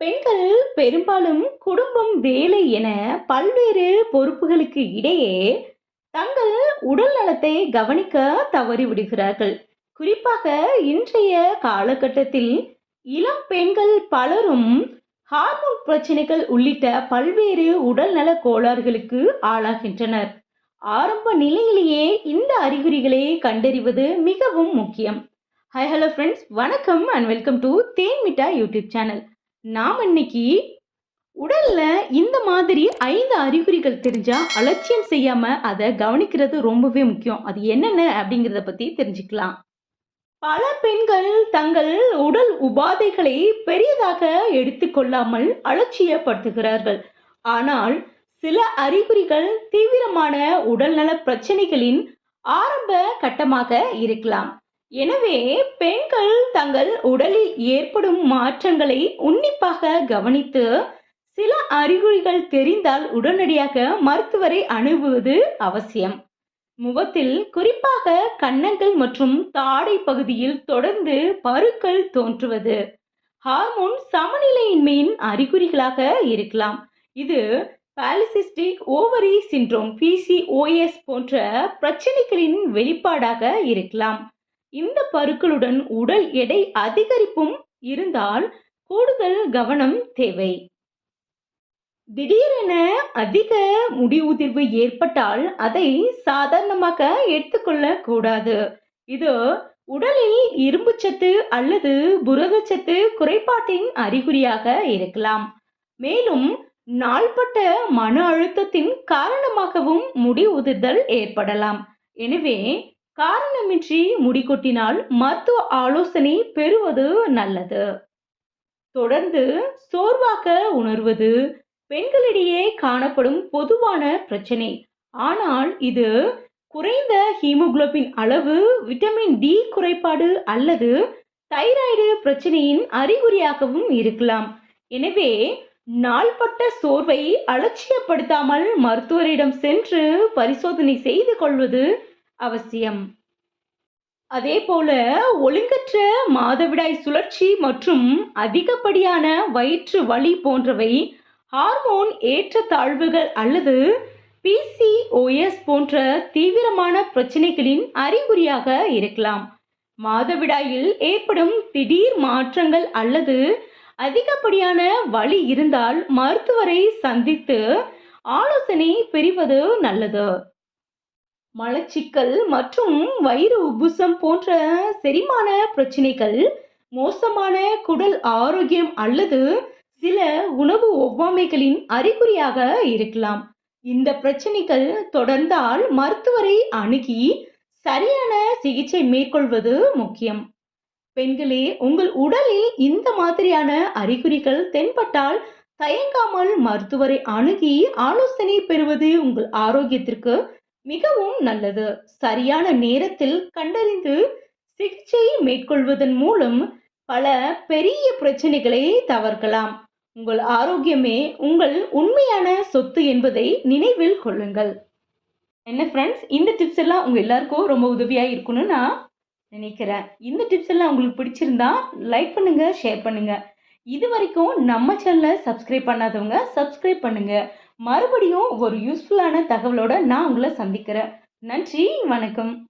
பெண்கள் பெரும்பாலும் குடும்பம் வேலை என பல்வேறு பொறுப்புகளுக்கு இடையே தங்கள் உடல் நலத்தை கவனிக்க தவறிவிடுகிறார்கள் குறிப்பாக இன்றைய காலகட்டத்தில் இளம் பெண்கள் பலரும் ஹார்மோன் பிரச்சனைகள் உள்ளிட்ட பல்வேறு உடல்நல கோளாறுகளுக்கு ஆளாகின்றனர். ஆரம்ப நிலையிலேயே இந்த அறிகுறிகளை கண்டறிவது மிகவும் முக்கியம். ஹை ஹலோ ஃப்ரெண்ட்ஸ் வணக்கம் and welcome to Then Mitta YouTube channel. நாம் இன்னைக்கு உடல்ல இந்த மாதிரி ஐந்து அறிகுறிகள் தெரிஞ்சா அலட்சியம் செய்யாம அதை கவனிக்கிறது ரொம்பவே முக்கியம். அது என்னென்ன அப்படிங்கிறத பத்தி தெரிஞ்சுக்கலாம். பல பெண்கள் தங்கள் உடல் உபாதைகளை பெரியதாக எடுத்துக்கொள்ளாமல் அலட்சியப்படுத்துகிறார்கள். ஆனால் சில அறிகுறிகள் தீவிரமான உடல்நல பிரச்சனைகளின் ஆரம்ப கட்டமாக இருக்கலாம். எனவே பெண்கள் தங்கள் உடலில் ஏற்படும் மாற்றங்களை உன்னிப்பாக கவனித்து சில அறிகுறிகள் தெரிந்தால் உடனடியாக மருத்துவரை அணுகுவது அவசியம். முகத்தில் குறிப்பாக கன்னங்கள் மற்றும் தாடை பகுதியில் தொடர்ந்து பருக்கள் தோன்றுவது ஹார்மோன் சமநிலையின்மையின் அறிகுறிகளாக இருக்கலாம். இது பாலிசிஸ்டிக் ஓவரி சிண்ட்ரோம் பிசிஓஎஸ் போன்ற பிரச்சனைகளின் வெளிப்பாடாக இருக்கலாம். இந்த பருக்களுடன் உடல் எடை அதிகரிப்பும் இருந்தால் கூடுதல் கவனம் தேவை. திடீரென அதிக முடி உதிர்வு ஏற்பட்டால் அதை சாதாரணமாக எடுத்துக்கொள்ள கூடாது இது உடலில் இரும்புச்சத்து அல்லது புரதச்சத்து குறைபாட்டின் அறிகுறியாக இருக்கலாம். மேலும் நாள்பட்ட மன அழுத்தத்தின் காரணமாகவும் முடி உதிர்தல் ஏற்படலாம். எனவே காரணமின்றி முடி கொட்டினால் மருத்துவ ஆலோசனை பெறுவது நல்லது. தொடர்ந்து சோர்வாக உணர்வது பெண்களிடையே காணப்படும் பொதுவான பிரச்சனை. ஆனால் இது குறைந்த ஹீமோகுளோபின் அளவு விட்டமின் டி குறைபாடு அல்லது தைராய்டு பிரச்சனையின் அறிகுறியாகவும் இருக்கலாம். எனவே நாள்பட்ட சோர்வை அலட்சியப்படுத்தாமல் மருத்துவரிடம் சென்று பரிசோதனை செய்து கொள்வது அவசியம். அதே போல ஒழுங்கற்ற மாதவிடாய் சுழற்சி மற்றும் அதிகப்படியான வயிற்று வலி போன்றவை ஹார்மோன் ஏற்றத்தாழ்வுகள் அல்லது பிசிஓஎஸ் போன்ற தீவிரமான பிரச்சனைகளின் அறிகுறியாக இருக்கலாம். மாதவிடாயில் ஏற்படும் திடீர் மாற்றங்கள் அல்லது அதிகப்படியான வலி இருந்தால் மருத்துவரை சந்தித்து ஆலோசனை பெறுவது நல்லது. மலச்சிக்கல் மற்றும் வயிறு உபுசம் போன்ற செரிமான பிரச்சனைகள் மோசமான குடல் ஆரோக்கியம் அல்லது சில உணவு ஒவ்வாமைகளின் அறிகுறியாக இருக்கலாம். இந்த பிரச்சனைகள் தொடர்ந்தால் மருத்துவரை அணுகி சரியான சிகிச்சை மேற்கொள்வது முக்கியம். பெண்களே உங்கள் உடலில் இந்த மாதிரியான அறிகுறிகள் தென்பட்டால் தயங்காமல் மருத்துவரை அணுகி ஆலோசனை பெறுவது உங்கள் ஆரோக்கியத்திற்கு மிகவும் நல்லது. சரியான நேரத்தில் கண்டறிந்து சிகிச்சை மேற்கொள்வதன் மூலம் பல பெரிய பிரச்சனைகளை தவிர்க்கலாம். உங்கள் ஆரோக்கியமே உங்கள் உண்மையான சொத்து என்பதை நினைவில் கொள்ளுங்கள். என்ன ஃப்ரெண்ட்ஸ் இந்த டிப்ஸ் எல்லாம் உங்கள் எல்லாருக்கும் ரொம்ப உதவியாக இருக்கும்னு நான் நினைக்கிறேன். இந்த டிப்ஸ் எல்லாம் உங்களுக்கு பிடிச்சிருந்தா லைக் பண்ணுங்கள் ஷேர் பண்ணுங்கள் இது வரைக்கும் நம்ம சேனலை சப்ஸ்கிரைப் பண்ணாதவங்க சப்ஸ்கிரைப் பண்ணுங்கள் மறுபடியும் ஒரு யூஸ்ஃபுல்லான தகவலோட நான் உங்களை சந்திக்கிறேன். நன்றி வணக்கம்.